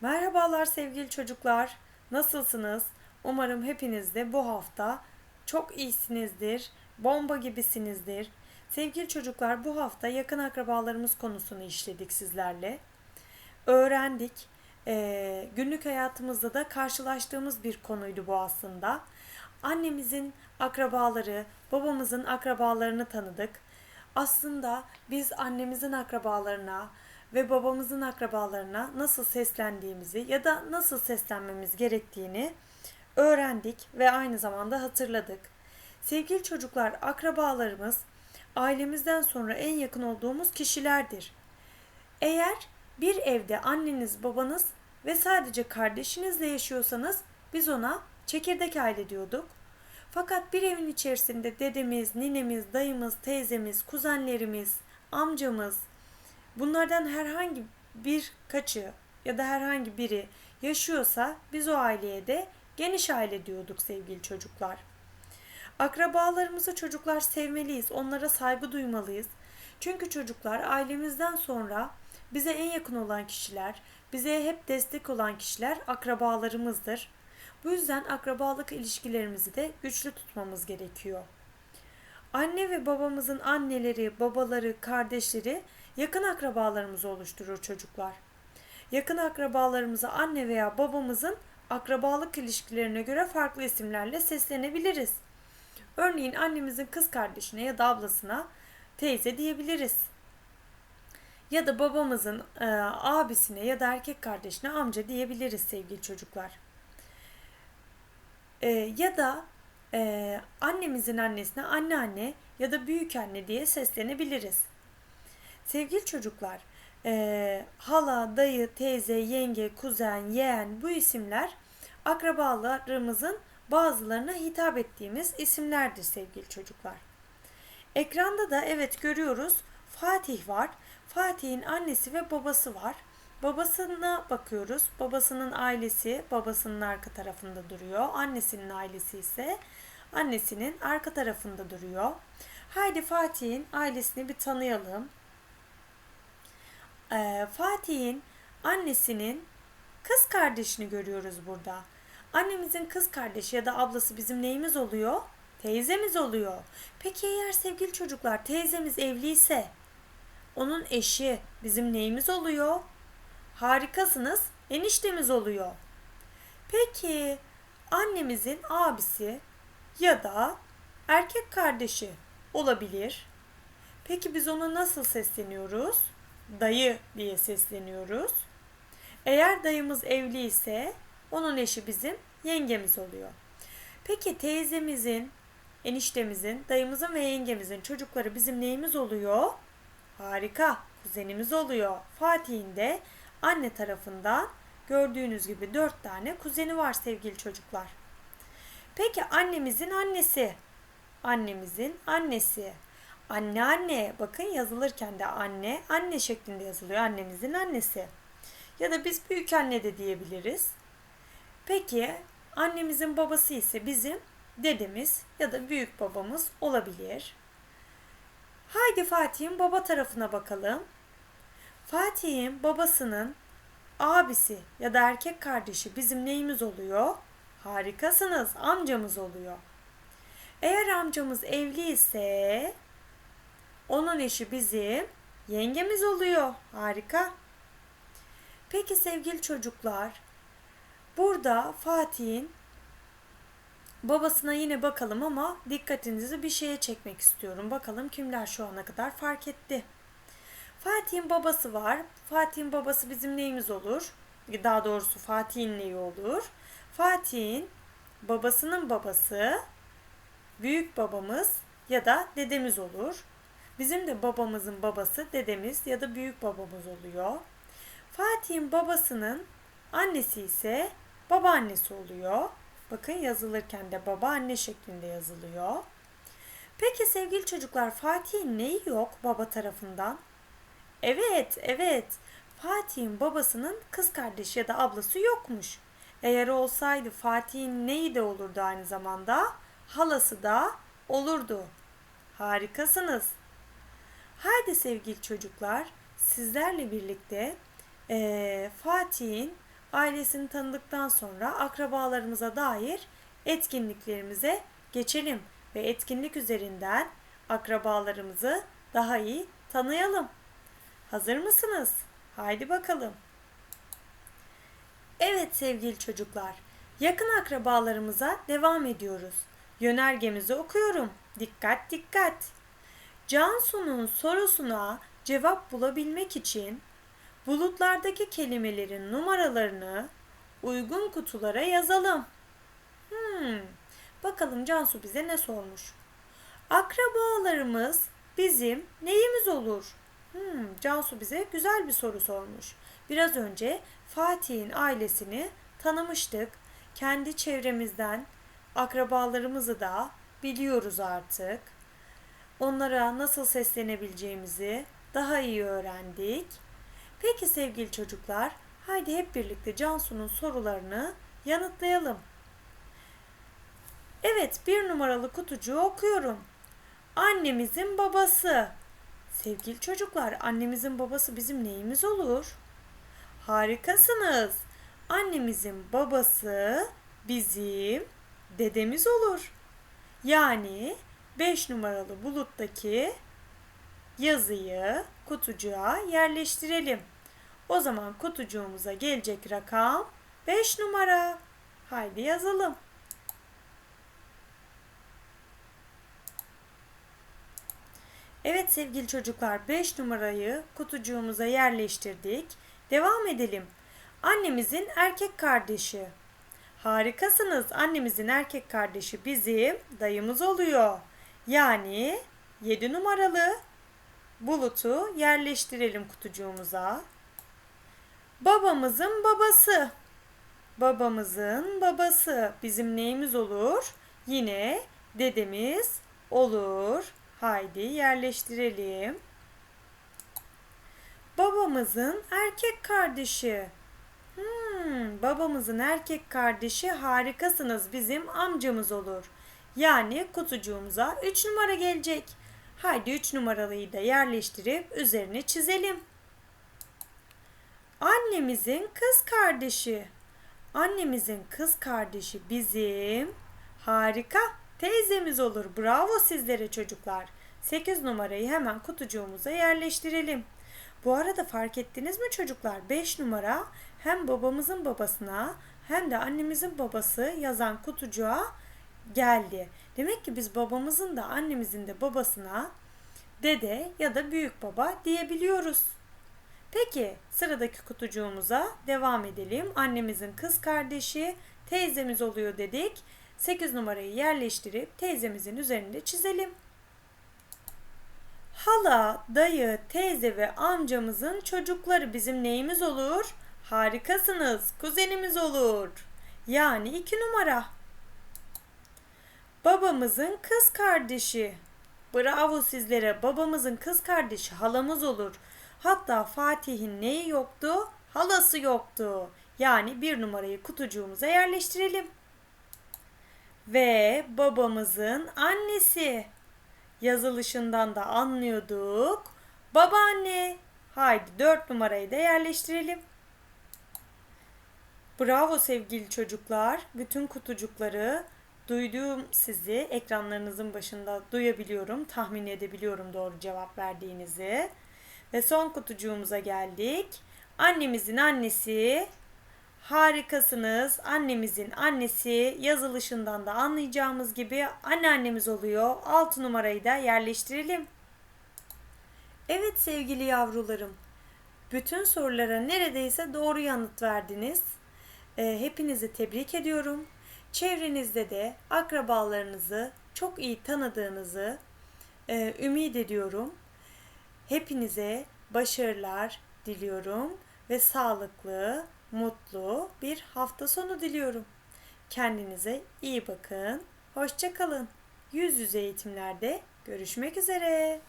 Merhabalar sevgili çocuklar. Nasılsınız? Umarım hepiniz de bu hafta çok iyisinizdir. Bomba gibisinizdir. Sevgili çocuklar bu hafta yakın akrabalarımız konusunu işledik sizlerle. Öğrendik. Ee, günlük hayatımızda da karşılaştığımız bir konuydu bu aslında. Annemizin akrabaları, babamızın akrabalarını tanıdık. Aslında biz annemizin akrabalarına, ve babamızın akrabalarına nasıl seslendiğimizi ya da nasıl seslenmemiz gerektiğini öğrendik ve aynı zamanda hatırladık. Sevgili çocuklar, akrabalarımız ailemizden sonra en yakın olduğumuz kişilerdir. Eğer bir evde anneniz, babanız ve sadece kardeşinizle yaşıyorsanız biz ona çekirdek aile diyorduk. Fakat bir evin içerisinde dedemiz, ninemiz, dayımız, teyzemiz, kuzenlerimiz, amcamız, Bunlardan herhangi bir kaçı ya da herhangi biri yaşıyorsa biz o aileye de geniş aile diyorduk sevgili çocuklar. Akrabalarımızı çocuklar sevmeliyiz, onlara saygı duymalıyız. Çünkü çocuklar ailemizden sonra bize en yakın olan kişiler, bize hep destek olan kişiler akrabalarımızdır. Bu yüzden akrabalık ilişkilerimizi de güçlü tutmamız gerekiyor. Anne ve babamızın anneleri, babaları, kardeşleri yakın akrabalarımızı oluşturur çocuklar. Yakın akrabalarımıza anne veya babamızın akrabalık ilişkilerine göre farklı isimlerle seslenebiliriz. Örneğin annemizin kız kardeşine ya da ablasına teyze diyebiliriz. Ya da babamızın e, abisine ya da erkek kardeşine amca diyebiliriz sevgili çocuklar. E, ya da e, annemizin annesine anneanne ya da büyük anne diye seslenebiliriz. Sevgili çocuklar, e, hala, dayı, teyze, yenge, kuzen, yeğen bu isimler akrabalarımızın bazılarına hitap ettiğimiz isimlerdir sevgili çocuklar. Ekranda da evet görüyoruz Fatih var. Fatih'in annesi ve babası var. Babasına bakıyoruz. Babasının ailesi babasının arka tarafında duruyor. Annesinin ailesi ise annesinin arka tarafında duruyor. Haydi Fatih'in ailesini bir tanıyalım e, Fatih'in annesinin kız kardeşini görüyoruz burada. Annemizin kız kardeşi ya da ablası bizim neyimiz oluyor? Teyzemiz oluyor. Peki eğer sevgili çocuklar teyzemiz evliyse onun eşi bizim neyimiz oluyor? Harikasınız. Eniştemiz oluyor. Peki annemizin abisi ya da erkek kardeşi olabilir. Peki biz ona nasıl sesleniyoruz? Dayı diye sesleniyoruz. Eğer dayımız evli ise onun eşi bizim yengemiz oluyor. Peki teyzemizin, eniştemizin, dayımızın ve yengemizin çocukları bizim neyimiz oluyor? Harika, kuzenimiz oluyor. Fatih'in de anne tarafından gördüğünüz gibi dört tane kuzeni var sevgili çocuklar. Peki annemizin annesi, annemizin annesi Anneanne bakın yazılırken de anne anne şeklinde yazılıyor annemizin annesi. Ya da biz büyük anne de diyebiliriz. Peki annemizin babası ise bizim dedemiz ya da büyük babamız olabilir. Haydi Fatih'in baba tarafına bakalım. Fatih'in babasının abisi ya da erkek kardeşi bizim neyimiz oluyor? Harikasınız amcamız oluyor. Eğer amcamız evli ise onun eşi bizim yengemiz oluyor. Harika. Peki sevgili çocuklar, burada Fatih'in babasına yine bakalım ama dikkatinizi bir şeye çekmek istiyorum. Bakalım kimler şu ana kadar fark etti. Fatih'in babası var. Fatih'in babası bizim neyimiz olur? Daha doğrusu Fatih'in neyi olur? Fatih'in babasının babası büyük babamız ya da dedemiz olur. Bizim de babamızın babası dedemiz ya da büyük babamız oluyor. Fatih'in babasının annesi ise babaannesi oluyor. Bakın yazılırken de babaanne şeklinde yazılıyor. Peki sevgili çocuklar Fatih'in neyi yok baba tarafından? Evet, evet. Fatih'in babasının kız kardeşi ya da ablası yokmuş. Eğer olsaydı Fatih'in neyi de olurdu aynı zamanda? Halası da olurdu. Harikasınız. Haydi sevgili çocuklar sizlerle birlikte e, Fatih'in ailesini tanıdıktan sonra akrabalarımıza dair etkinliklerimize geçelim ve etkinlik üzerinden akrabalarımızı daha iyi tanıyalım. Hazır mısınız? Haydi bakalım. Evet sevgili çocuklar, yakın akrabalarımıza devam ediyoruz. Yönergemizi okuyorum. Dikkat dikkat. Cansu'nun sorusuna cevap bulabilmek için bulutlardaki kelimelerin numaralarını uygun kutulara yazalım. Hmm, bakalım Cansu bize ne sormuş? Akrabalarımız bizim neyimiz olur? Hmm, Cansu bize güzel bir soru sormuş. Biraz önce Fatih'in ailesini tanımıştık. Kendi çevremizden akrabalarımızı da biliyoruz artık. Onlara nasıl seslenebileceğimizi daha iyi öğrendik. Peki sevgili çocuklar, haydi hep birlikte Cansu'nun sorularını yanıtlayalım. Evet, bir numaralı kutucuğu okuyorum. Annemizin babası. Sevgili çocuklar, annemizin babası bizim neyimiz olur? Harikasınız. Annemizin babası bizim dedemiz olur. Yani 5 numaralı buluttaki yazıyı kutucuğa yerleştirelim. O zaman kutucuğumuza gelecek rakam 5 numara. Haydi yazalım. Evet sevgili çocuklar 5 numarayı kutucuğumuza yerleştirdik. Devam edelim. Annemizin erkek kardeşi. Harikasınız. Annemizin erkek kardeşi bizim dayımız oluyor. Yani 7 numaralı bulutu yerleştirelim kutucuğumuza. Babamızın babası. Babamızın babası bizim neyimiz olur? Yine dedemiz olur. Haydi yerleştirelim. Babamızın erkek kardeşi. Hmm, babamızın erkek kardeşi harikasınız bizim amcamız olur. Yani kutucuğumuza 3 numara gelecek. Haydi 3 numaralıyı da yerleştirip üzerine çizelim. Annemizin kız kardeşi. Annemizin kız kardeşi bizim harika teyzemiz olur. Bravo sizlere çocuklar. 8 numarayı hemen kutucuğumuza yerleştirelim. Bu arada fark ettiniz mi çocuklar? 5 numara hem babamızın babasına hem de annemizin babası yazan kutucuğa geldi. Demek ki biz babamızın da annemizin de babasına dede ya da büyük baba diyebiliyoruz. Peki sıradaki kutucuğumuza devam edelim. Annemizin kız kardeşi teyzemiz oluyor dedik. 8 numarayı yerleştirip teyzemizin üzerinde çizelim. Hala, dayı, teyze ve amcamızın çocukları bizim neyimiz olur? Harikasınız, kuzenimiz olur. Yani iki numara. Babamızın kız kardeşi. Bravo sizlere. Babamızın kız kardeşi halamız olur. Hatta Fatih'in neyi yoktu? Halası yoktu. Yani bir numarayı kutucuğumuza yerleştirelim. Ve babamızın annesi. Yazılışından da anlıyorduk. Babaanne. Haydi dört numarayı da yerleştirelim. Bravo sevgili çocuklar. Bütün kutucukları duyduğum sizi ekranlarınızın başında duyabiliyorum. Tahmin edebiliyorum doğru cevap verdiğinizi. Ve son kutucuğumuza geldik. Annemizin annesi harikasınız. Annemizin annesi yazılışından da anlayacağımız gibi anneannemiz oluyor. 6 numarayı da yerleştirelim. Evet sevgili yavrularım. Bütün sorulara neredeyse doğru yanıt verdiniz. Ee, hepinizi tebrik ediyorum. Çevrenizde de akrabalarınızı çok iyi tanıdığınızı e, ümit ediyorum. Hepinize başarılar diliyorum ve sağlıklı, mutlu bir hafta sonu diliyorum. Kendinize iyi bakın. Hoşça kalın. Yüz yüze eğitimlerde görüşmek üzere.